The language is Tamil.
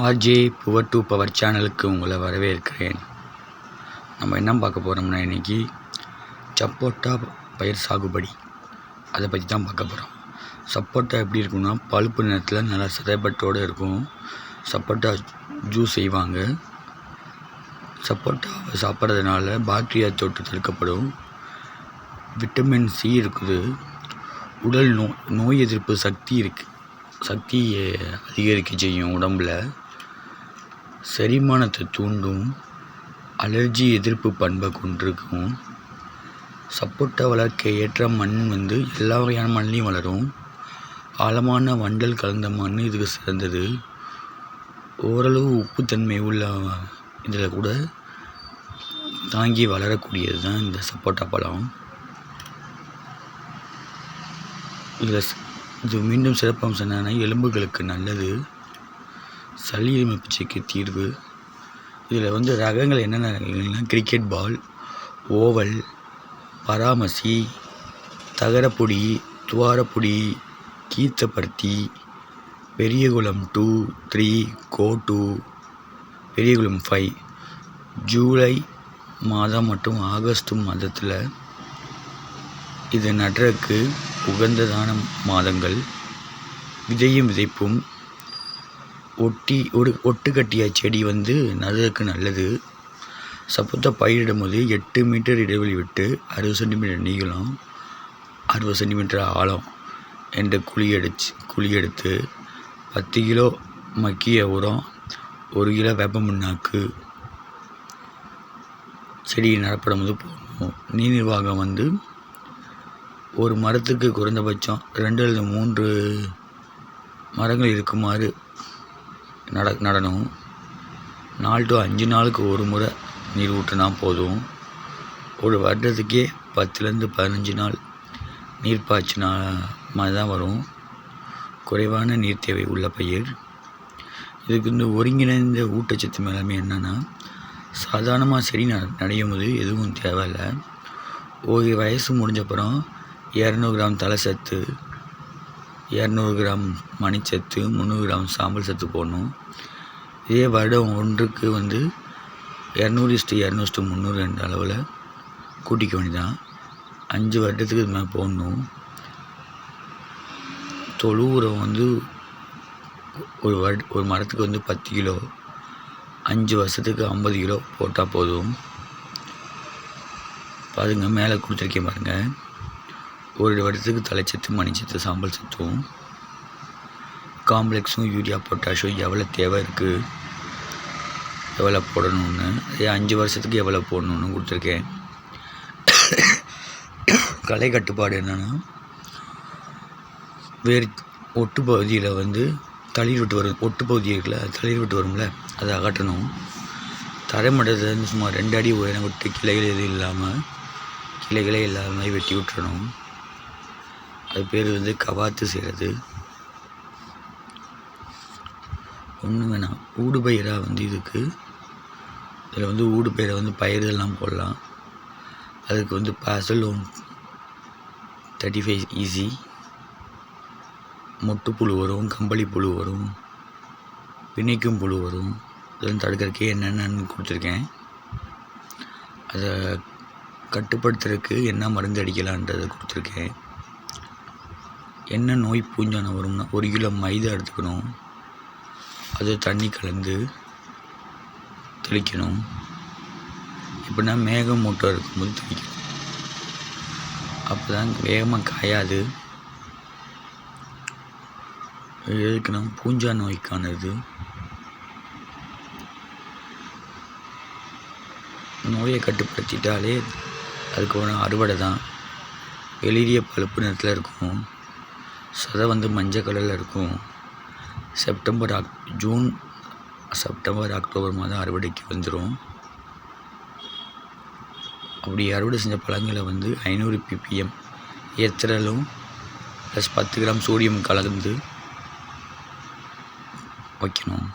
ஆர்ஜே புவர் டூ பவர் சேனலுக்கு உங்களை வரவேற்கிறேன். நம்ம என்ன பார்க்க போகிறோம்னா இன்றைக்கி சப்போட்டா பயிர் சாகுபடி. அதை பற்றி தான் பார்க்க போகிறோம் சப்போட்டா எப்படி இருக்கும்னா பழுப்பு நிறத்தில் நல்லா சதைப்பட்டோடு இருக்கும். சப்போட்டா ஜூஸ் செய்வாங்க. சப்போட்டாவை சாப்பிட்றதுனால பாக்டீரியா தொற்று தடுக்கப்படும். விட்டமின் சி இருக்குது. உடல் நோ நோய் எதிர்ப்பு சக்தி இருக்குது சக்தியை அதிகரிக்க செய்யும் உடம்பில். செரிமானத்தை தூண்டும் அலர்ஜி எதிர்ப்பு பண்பை கொண்டிருக்கும். சப்போட்டா வளர்க்க ஏற்ற மண் வந்து எல்லா வகையான மண்ணிலையும் வளரும். ஆழமான வண்டல் கலந்த மண் இதுக்கு சிறந்தது. ஓரளவு உப்புத்தன்மை உள்ள இதில் கூட தாங்கி வளரக்கூடியது தான் இந்த சப்போட்டா பழம். இதில் இது மீண்டும் சிறப்பம்சம் என்னென்னா எலும்புகளுக்கு நல்லது. சளி பிச்சைக்கு தீர்வு. இதில் வந்து ரகங்கள் என்னென்ன ரகங்கள்னா கிரிக்கெட் பால் ஓவல் பராமசி தகரப்பொடி துவாரப்பொடி கீத்தப்பருத்தி Periyakulam two three Co two Periyakulam five July மாதம் மற்றும் ஆகஸ்ட் மாதத்தில் இது நடுறதுக்கு உகந்ததான மாதங்கள். விதையும் விதைப்பும். ஒட்டி ஒரு ஒட்டுக்கட்டிய செடி வந்து நல்லதுக்கு நல்லது. சப்போட்டா பயிரிடும் போது எட்டு மீட்டர் இடைவெளி விட்டு அறுபது சென்டிமீட்டர் நீளம் அறுபது சென்டிமீட்டர் ஆழம் என்ற குழி அடிச்சு குழி எடுத்து பத்து கிலோ மக்கிய உரம் ஒரு கிலோ வேப்ப முன்னாக்கு செடி நடப்படும் போது போடணும் நீர் நிர்வாகம் வந்து ஒரு மரத்துக்கு குறைந்தபட்சம் ரெண்டு அல்லது மூன்று மரங்கள் இருக்குமாறு நட நடணும். நாலு டு அஞ்சு நாளுக்கு ஒரு முறை நீர் ஊற்றினா போதும். ஒரு வருடத்துக்கே பத்துலேருந்து பதினஞ்சு நாள் நீர் பாய்ச்சினா மாதிரி தான் வரும். குறைவான நீர் தேவை உள்ள பயிர். இதுக்கு இந்த ஒருங்கிணைந்த ஊட்டச்சத்து மேலாண்மை என்னென்னா சாதாரணமாக செடி ந நடையும் போது எதுவும் தேவையில்லை. ஒரு வயசு முடிஞ்சப்புறம் இரநூறு கிராம் தலை சத்து இரநூறு கிராம் மணிச்சத்து முந்நூறு கிராம் சாம்பல் சத்து போடணும். இதே வருடம் ஒன்றுக்கு வந்து இரநூறு இஸ்ட்டு இரநூறு இஸ்ட்டு முந்நூறு என்ற அளவில் கூட்டிக்க வேண்டியதான் அஞ்சு வருடத்துக்கு இது மாதிரி போடணும். தொழு உரம் வந்து ஒரு வருட ஒரு மரத்துக்கு வந்து பத்து கிலோ அஞ்சு வருஷத்துக்கு ஐம்பது கிலோ போட்டால் போதும். பாருங்க மேலே கொடுத்துருக்கேன் பாருங்கள் ஒரு வருடத்துக்கு தலைச்சத்து மணிச்சத்து சாம்பல் சத்தும். காம்ப்ளெக்ஸும் யூரியா பொட்டாஷும் எவ்வளோ தேவை இருக்குது எவ்வளோ போடணும்னு? அதே அஞ்சு வருஷத்துக்கு எவ்வளோ போடணுன்னு கொடுத்துருக்கேன். களை கட்டுப்பாடு என்னென்னா வேறு ஒட்டு பகுதியில் வந்து தளிர் விட்டு வரும் ஒட்டு பகுதி இருக்குல்ல தளிர் விட்டு வரும்ல அதை அகற்றணும். தரைமட்டத்தில் சுமார் ரெண்டு அடி உயரம் விட்டு கிளைகள் எதுவும் இல்லாமல் கிளைகளே இல்லாமல் வெட்டி விட்டுறணும். அது பேர் வந்து கவாத்து செய்கிறது ஒன்று வேணாம். ஊடு பயிராக வந்து இதுக்கு. இதில் வந்து ஊடு பயிரை வந்து பயிரெல்லாம் போடலாம். அதுக்கு வந்து பாசல் தேர்ட்டி ஃபைவ் ஈஸி மொட்டுப்புழு வரும் கம்பளி புழு வரும் பிணைக்கும் புழு வரும். இதெல்லாம் தடுக்கிறதுக்கே என்னென்னு கொடுத்துருக்கேன். அதை கட்டுப்படுத்துறதுக்கு என்ன மருந்து அடிக்கலான்றதை கொடுத்துருக்கேன். என்ன நோய் பூஞ்சானம் வரும்னா ஒரு கிலோ மைதா எடுத்துக்கணும். அது தண்ணி கலந்து தெளிக்கணும். எப்படின்னா மேகம் மூட்டை இருக்கும்போது தெளிக்கணும். அப்போ தான் வேகமாக காயாது. எதுக்குன்னா பூஞ்சா நோய்க்கானது. நோயை கட்டுப்படுத்திட்டாலே அதுக்கு ஒரு அறுவடை தான். வெளிரிய பழுப்பு நிறத்தில் இருக்கும் சதை வந்து மஞ்சள் கலரில் இருக்கும். செப்டம்பர் அக் ஜூன் செப்டம்பர் அக்டோபர் மாதம் அறுவடைக்கு வந்துடும் அப்படி அறுவடை செஞ்ச பழங்களை வந்து ஐநூறு பிபிஎம் எத்திரலும் ப்ளஸ் பத்து கிராம் சோடியம் கலந்து வைக்கணும்.